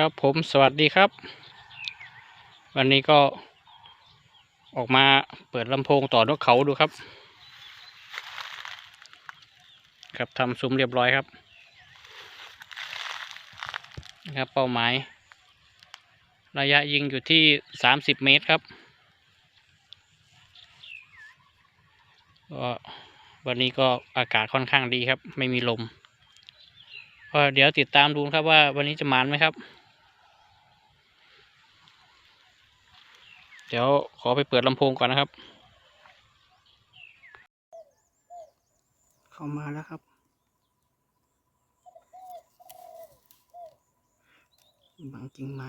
ครับผมสวัสดีครับ วันนี้ก็ออกมาเปิดลำโพงต่อนกเขาดูครับ ครับทำซุ้มเรียบร้อยครับนะครับเป้าหมาย ระยะยิงอยู่ที่สามสิบเมตรครับก็วันนี้ก็อากาศค่อนข้างดีครับ ไม่มีลมก็เดี๋ยวติดตามดูครับว่าวันนี้จะมานไหมครับ ดี๋ยวขอไปเปิดลำโพงก่อนนะครับ เข้ามาแล้วครับ บางกิ่งไม้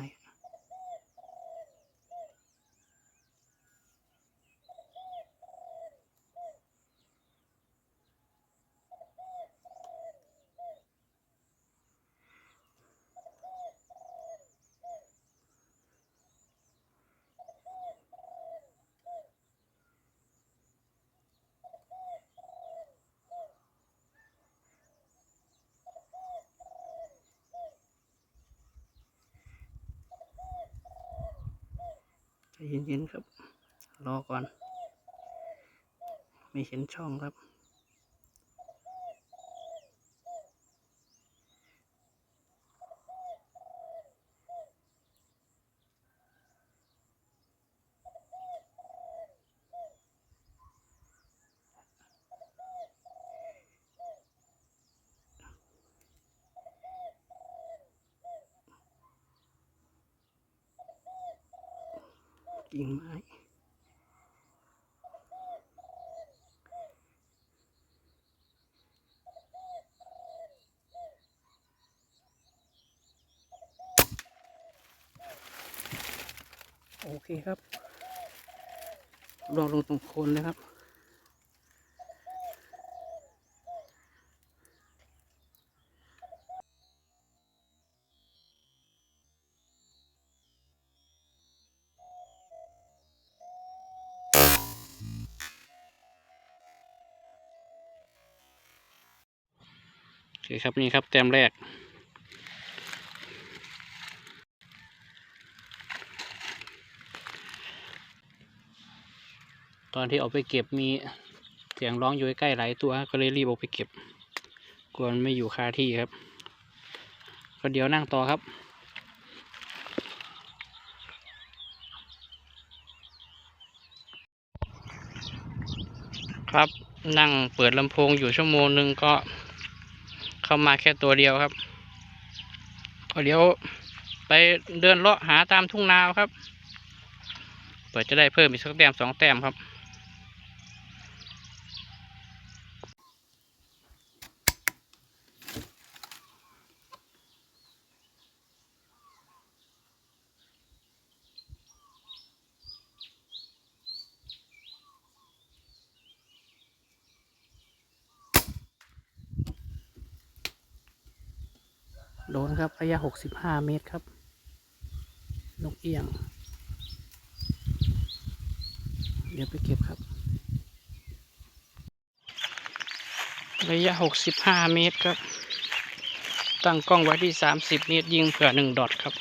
เย็นๆครับ รอก่อน ไม่เห็นช่องครับ กิ่งไม้โอเคครับ ลองลงตรงโคนเลยครับ คครับนี่ครับแต้มแรก ตอนที่เอาไปเก็บมีเสียงร้องอยู่ใกล้ๆหลายตัวก็เลยรีบเอาไปเก็บกลัวมันไม่อยู่คาที่ครับ ก็เดี๋ยวนั่งต่อครับครับนั่งเปิดลำโพงอยู่ชั่วโมงหนึ่งก็ เข้ามาแค่ตัวเดียวครับก็เดี๋ยวไปเดินเลาะหาตามทุ่งนาครับเปิดจะได้เพิ่มอีกสักแต้มสองแต้มครับ โดนครับระยะหกสิบห้าเมตรครับ นกเอี้ยง เดี๋ยวไปเก็บครับ ระยะหกสิบห้าเมตรครับ ตั้งกล้องไว้ที่สามสิบเมตร ยิงเผื่อหนึ่งดอทครับ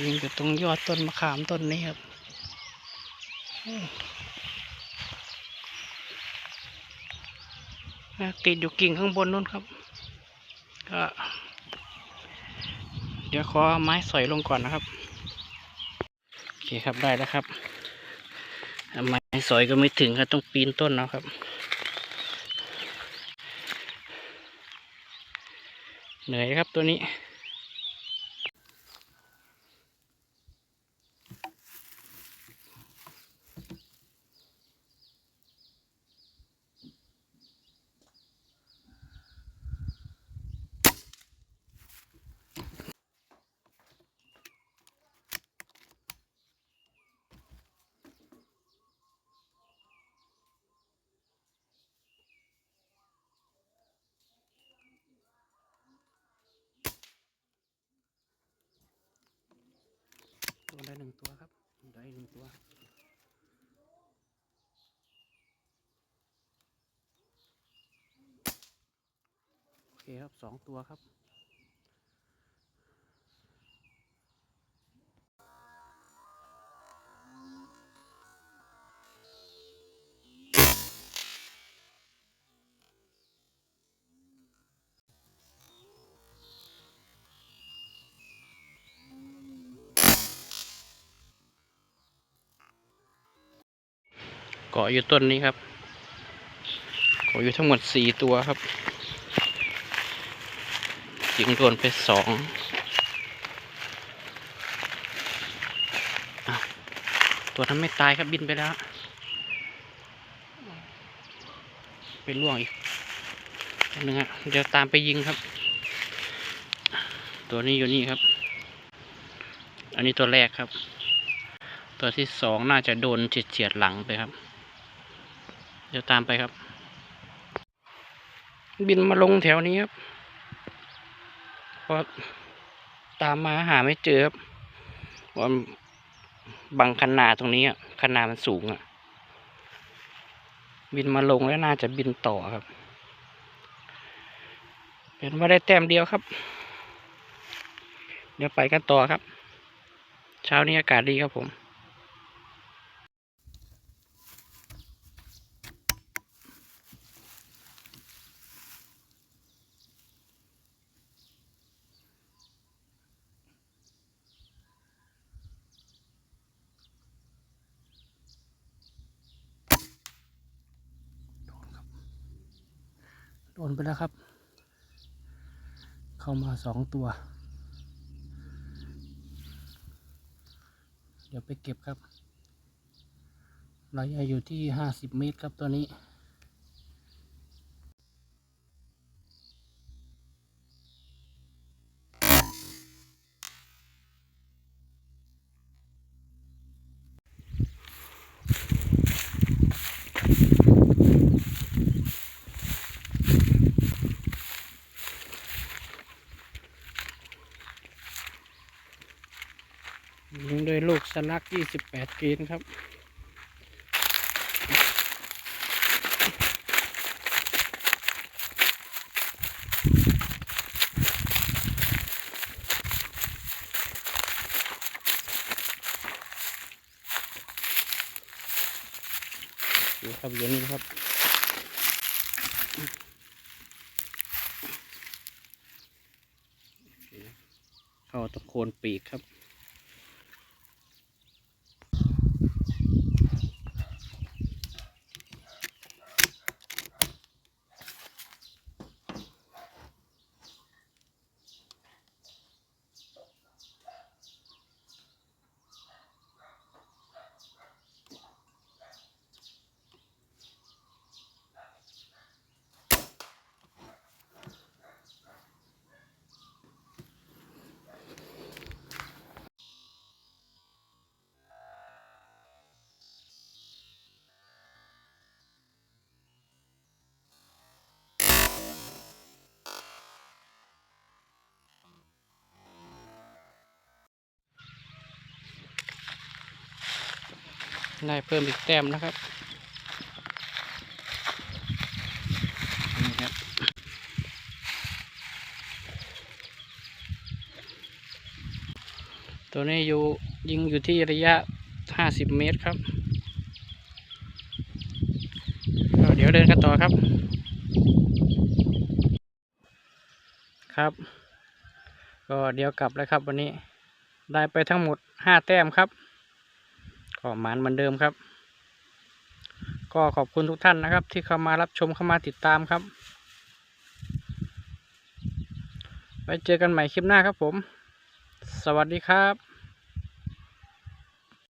ยิงอยู่ตรงยอดต้นมะขามต้นนี้ครับ อะ ติดอยู่กิ่งข้างบนนู้นครับ ก็ เดี๋ยวขอไม้สอยลงก่อนนะครับ โอเคครับได้แล้วครับไม้สอยก็ไม่ถึงครับต้องปีนต้นนะครับเหนื่อยครับตัวนี้ ได้หนึ่งตัวครับ ได้หนึ่งตัวโอเคครับสองตัวครับ เกาะอยู่ต้นนี้ครับเกาะอยู่ทั้งหมดสี่ตัวครับยิงโดนไปสองตัวนั้นไม่ตายครับบินไปแล้ว ไปล่วงอีกตัวหนึ่งอะเดี๋ยวตามไปยิงครับ ตัวนี้อยู่นี่ครับ อันนี้ตัวแรกครับ ตัวที่สองน่าจะโดนเฉียดหลังไปครับ ดี๋ยวตามไปครับ บินมาลงแถวนี้ครับพอตามมาหาไม่เจอครับเพราบังคันนาตรงนี้อะคันนามันสูงอะ บินมาลงแล้วน่าจะบินต่อครับ เป็นว่าได้แต้มเดียวครับ เดี๋ยวไปกันต่อครับ เช้านี้อากาศดีครับผม โดนไปแล้วครับ เข้ามาสองตัว เดี๋ยวไปเก็บครับระยะอยู่ที่ห้าสิบเมตรครับตัวนี้ ยิงโดวยลูกสลัก 28กรีนครับอยู่ครับอยู่นี่ครับเข้าตะโคนปีกครับ ได้เพิ่มอีกแต้มนะครับนี่ครับตัวนี้อยู่ยิงอยู่ที่ระยะ 50 เมตรครับก็เดี๋ยวเดินกันต่อครับ ครับ ก็เดี๋ยวกลับแล้วครับวันนี้ได้ไปทั้งหมด 5 แต้มครับ ก็หมานเหมือนเดิมครับ ก็ขอบคุณทุกท่านนะครับ ที่เข้ามารับชมเข้ามาติดตามครับไปเจอกันใหม่คลิปหน้าครับผม สวัสดีครับ